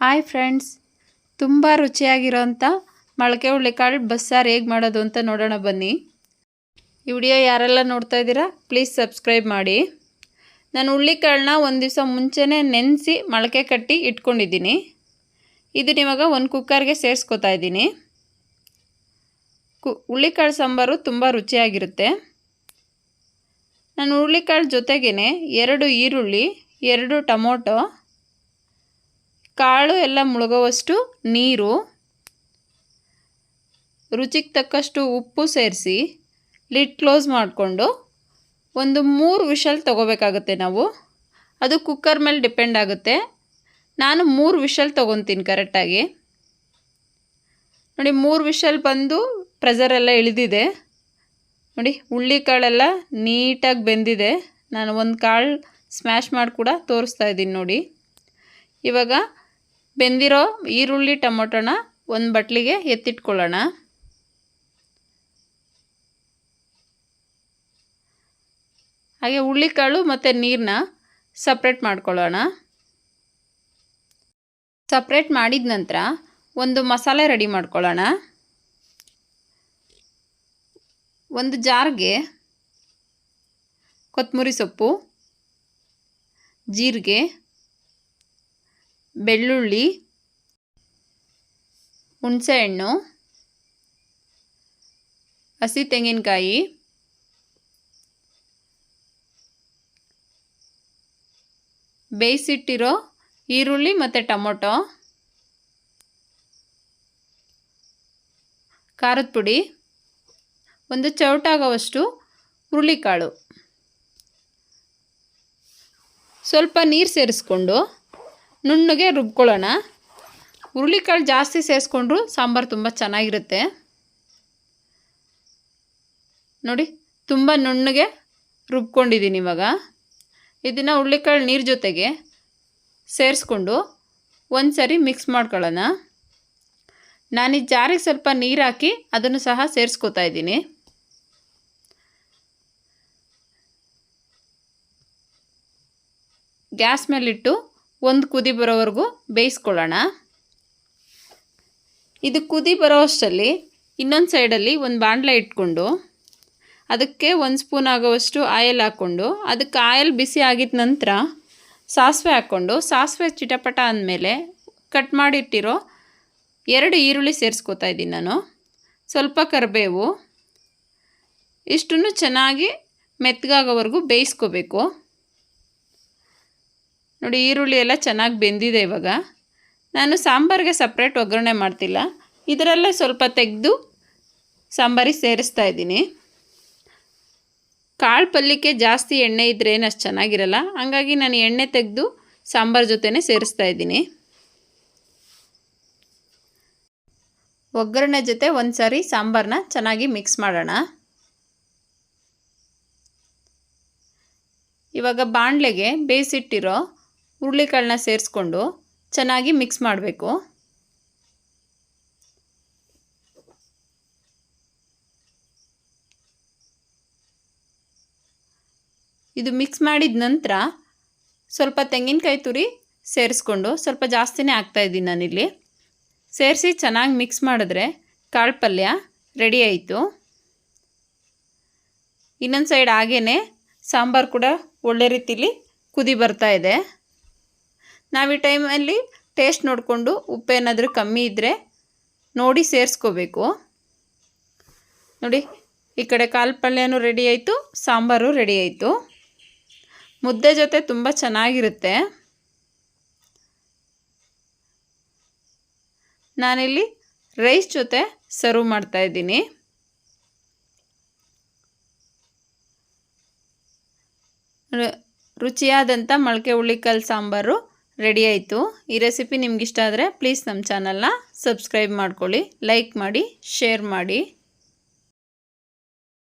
Hi friends. ತುಂಬ ರುಚಿಯಾಗಿರೋಂಥ ಮೊಳಕೆ ಹುಳ್ಳಿಕಾಳು ಬಸ್ಸಾರು ಹೇಗೆ ಮಾಡೋದು ಅಂತ ನೋಡೋಣ ಬನ್ನಿ. ಈ ವಿಡಿಯೋ ಯಾರೆಲ್ಲ ನೋಡ್ತಾ ಇದ್ದೀರಾ ಪ್ಲೀಸ್ ಸಬ್ಸ್ಕ್ರೈಬ್ ಮಾಡಿ. ನಾನು ಹುಳ್ಳಿಕಾಳನ್ನ ಒಂದು ದಿವಸ ಮುಂಚೆನೇ ನೆನೆಸಿ ಮೊಳಕೆ ಕಟ್ಟಿ ಇಟ್ಕೊಂಡಿದ್ದೀನಿ. ಇದು ಇವಾಗ ಒಂದು ಕುಕ್ಕರ್ಗೆ ಸೇರಿಸ್ಕೊತಾ ಇದ್ದೀನಿ. ಕು ಹುಳ್ಳಿಕಾಳು ಸಾಂಬಾರು ತುಂಬ ರುಚಿಯಾಗಿರುತ್ತೆ. ನಾನು ಹುಳ್ಳಿಕಾಳು ಜೊತೆಗೇ ಎರಡು ಈರುಳ್ಳಿ, ಎರಡು ಟೊಮೊಟೊ ಕಾಳು ಎಲ್ಲ ಮುಳುಗುವಷ್ಟು ನೀರು, ರುಚಿಗೆ ತಕ್ಕಷ್ಟು ಉಪ್ಪು ಸೇರಿಸಿ ಲಿಡ್ ಕ್ಲೋಸ್ ಮಾಡಿಕೊಂಡು ಒಂದು ಮೂರು ವಿಷಲ್ ತೊಗೋಬೇಕಾಗುತ್ತೆ ನಾವು. ಅದು ಕುಕ್ಕರ್ ಮೇಲೆ ಡಿಪೆಂಡ್ ಆಗುತ್ತೆ. ನಾನು ಮೂರು ವಿಷಲ್ ತೊಗೊತೀನಿ ಕರೆಕ್ಟಾಗಿ ನೋಡಿ, ಮೂರು ವಿಷಲ್ ಬಂದು ಪ್ರೆಸರೆಲ್ಲ ಇಳಿದಿದೆ. ನೋಡಿ, ಹುಳ್ಳಿ ಕಾಳೆಲ್ಲ ನೀಟಾಗಿ ಬೆಂದಿದೆ. ನಾನು ಒಂದು ಕಾಳು ಸ್ಮ್ಯಾಶ್ ಮಾಡಿ ಕೂಡ ತೋರಿಸ್ತಾ ಇದ್ದೀನಿ ನೋಡಿ. ಇವಾಗ ಬೆಂದಿರೋ ಈರುಳ್ಳಿ ಟೊಮೊಟೊನ ಒಂದು ಬಟ್ಲಿಗೆ ಎತ್ತಿಟ್ಕೊಳ್ಳೋಣ. ಹಾಗೆ ಹುಳ್ಳಿಕಾಳು ಮತ್ತು ನೀರನ್ನ ಸಪ್ರೇಟ್ ಮಾಡ್ಕೊಳ್ಳೋಣ. ಸಪ್ರೇಟ್ ಮಾಡಿದ ನಂತರ ಒಂದು ಮಸಾಲೆ ರೆಡಿ ಮಾಡ್ಕೊಳ್ಳೋಣ. ಒಂದು ಜಾರ್ಗೆ ಕೊತ್ತಂಬರಿ ಸೊಪ್ಪು, ಜೀರಿಗೆ ಬೆಳ್ಳುಳ್ಳಿ, ಹುಣಸೆಹಣ್ಣು, ಹಸಿ ತೆಂಗಿನಕಾಯಿ, ಬೇಯಿಸಿಟ್ಟಿರೋ ಈರುಳ್ಳಿ ಮತ್ತು ಟೊಮೊಟೊ, ಖಾರದ ಪುಡಿ, ಒಂದು ಚೌಟಾಗುವಷ್ಟು ಹುರುಳಿಕಾಳು. ಸ್ವಲ್ಪ ನೀರು ಸೇರಿಸ್ಕೊಂಡು ನುಣ್ಣಗೆ ರುಬ್ಕೊಳ್ಳೋಣ. ಹುರುಳಿಕಾಳು ಜಾಸ್ತಿ ಸೇರಿಸ್ಕೊಂಡ್ರು ಸಾಂಬಾರು ತುಂಬ ಚೆನ್ನಾಗಿರುತ್ತೆ. ನೋಡಿ, ತುಂಬ ನುಣ್ಣಗೆ ರುಬ್ಕೊಂಡಿದ್ದೀನಿ ಇವಾಗ. ಇದನ್ನು ಹುರುಳಿಕಾಳು ನೀರು ಜೊತೆಗೆ ಸೇರಿಸ್ಕೊಂಡು ಒಂದು ಸರಿ ಮಿಕ್ಸ್ ಮಾಡ್ಕೊಳ್ಳೋಣ. ನಾನು ಈ ಜಾರಿಗೆ ಸ್ವಲ್ಪ ನೀರು ಹಾಕಿ ಅದನ್ನು ಸಹ ಸೇರಿಸ್ಕೋತಾ ಇದ್ದೀನಿ. ಗ್ಯಾಸ್ ಮೇಲಿಟ್ಟು ಒಂದು ಕುದಿ ಬರೋವರೆಗೂ ಬೇಯಿಸ್ಕೊಳ್ಳೋಣ. ಇದು ಕುದಿ ಬರೋ ಅಷ್ಟರಲ್ಲಿ ಇನ್ನೊಂದು ಸೈಡಲ್ಲಿ ಒಂದು ಬಾಣಲೆ ಇಟ್ಕೊಂಡು ಅದಕ್ಕೆ ಒಂದು ಸ್ಪೂನ್ ಆಗೋವಷ್ಟು ಆಯಿಲ್ ಹಾಕ್ಕೊಂಡು ಅದಕ್ಕೆ ಆಯಲ್ ಬಿಸಿ ಆಗಿದ ನಂತರ ಸಾಸಿವೆ ಹಾಕ್ಕೊಂಡು ಸಾಸಿವೆ ಚಿಟಪಟ ಅಂದಮೇಲೆ ಕಟ್ ಮಾಡಿಟ್ಟಿರೋ ಎರಡು ಈರುಳ್ಳಿ ಸೇರಿಸ್ಕೋತಾ ಇದ್ದೀನಿ ನಾನು. ಸ್ವಲ್ಪ ಕರಿಬೇವು. ಇಷ್ಟನ್ನು ಚೆನ್ನಾಗಿ ಮೆತ್ತಗಾಗೋವರೆಗೂ ಬೇಯಿಸ್ಕೋಬೇಕು. ನೋಡಿ, ಈರುಳ್ಳಿ ಎಲ್ಲ ಚೆನ್ನಾಗಿ ಬೆಂದಿದೆ ಇವಾಗ. ನಾನು ಸಾಂಬಾರಿಗೆ ಸಪ್ರೇಟ್ ಒಗ್ಗರಣೆ ಮಾಡ್ತಿಲ್ಲ. ಇದರಲ್ಲೇ ಸ್ವಲ್ಪ ತೆಗೆದು ಸಾಂಬಾರಿಗೆ ಸೇರಿಸ್ತಾ ಇದ್ದೀನಿ. ಕಾಳು ಪಲ್ಯಕ್ಕೆ ಜಾಸ್ತಿ ಎಣ್ಣೆ ಇದ್ದರೆ ಏನು ಅಷ್ಟು ಚೆನ್ನಾಗಿರಲ್ಲ. ಹಾಗಾಗಿ ನಾನು ಎಣ್ಣೆ ತೆಗೆದು ಸಾಂಬಾರು ಜೊತೆನೇ ಸೇರಿಸ್ತಾ ಇದ್ದೀನಿ. ಒಗ್ಗರಣೆ ಜೊತೆ ಒಂದು ಸಾರಿ ಸಾಂಬಾರನ್ನ ಚೆನ್ನಾಗಿ ಮಿಕ್ಸ್ ಮಾಡೋಣ. ಇವಾಗ ಬಾಣಲೆಗೆ ಬೇಯಿಸಿಟ್ಟಿರೋ ಹುರುಳಿಕಾಳನ್ನ ಸೇರಿಸ್ಕೊಂಡು ಚೆನ್ನಾಗಿ ಮಿಕ್ಸ್ ಮಾಡಬೇಕು. ಇದು ಮಿಕ್ಸ್ ಮಾಡಿದ ನಂತರ ಸ್ವಲ್ಪ ತೆಂಗಿನಕಾಯಿ ತುರಿ ಸೇರಿಸ್ಕೊಂಡು ಸ್ವಲ್ಪ ಜಾಸ್ತಿನೇ ಹಾಕ್ತಾಯಿದ್ದೀನಿ ನಾನಿಲ್ಲಿ. ಸೇರಿಸಿ ಚೆನ್ನಾಗಿ ಮಿಕ್ಸ್ ಮಾಡಿದ್ರೆ ಕಾಳು ಪಲ್ಯ ರೆಡಿ ಆಯಿತು. ಇನ್ನೊಂದು ಸೈಡ್ ಹಾಗೇ ಸಾಂಬಾರು ಕೂಡ ಒಳ್ಳೆ ರೀತಿಲಿ ಕುದಿ ಬರ್ತಾ ಇದೆ. ನಾವು ಈ ಟೈಮಲ್ಲಿ ಟೇಸ್ಟ್ ನೋಡಿಕೊಂಡು ಉಪ್ಪೇನಾದರೂ ಕಮ್ಮಿ ಇದ್ದರೆ ನೋಡಿ ಸೇರಿಸ್ಕೋಬೇಕು. ನೋಡಿ, ಈ ಕಡೆ ಕಾಲು ಪಲ್ಯನೂ ರೆಡಿ ಆಯಿತು, ಸಾಂಬಾರು ರೆಡಿ ಆಯಿತು. ಮುದ್ದೆ ಜೊತೆ ತುಂಬ ಚೆನ್ನಾಗಿರುತ್ತೆ. ನಾನಿಲ್ಲಿ ರೈಸ್ ಜೊತೆ ಸರ್ವ್ ಮಾಡ್ತಾಯಿದ್ದೀನಿ ರುಚಿಯಾದಂಥ ಮೊಳಕೆ ಹುಳ್ಳಿಕಾಳು ಸಾಂಬಾರು. ರೆಡಿ ಆಯಿತು. ಈ ರೆಸಿಪಿ ನಿಮ್ಗೆ ಇಷ್ಟ ಆದರೆ ಪ್ಲೀಸ್ ನಮ್ಮ ಚಾನಲ್ನ ಸಬ್ಸ್ಕ್ರೈಬ್ ಮಾಡ್ಕೊಳ್ಳಿ ಲೈಕ್ ಮಾಡಿ ಶೇರ್ ಮಾಡಿ.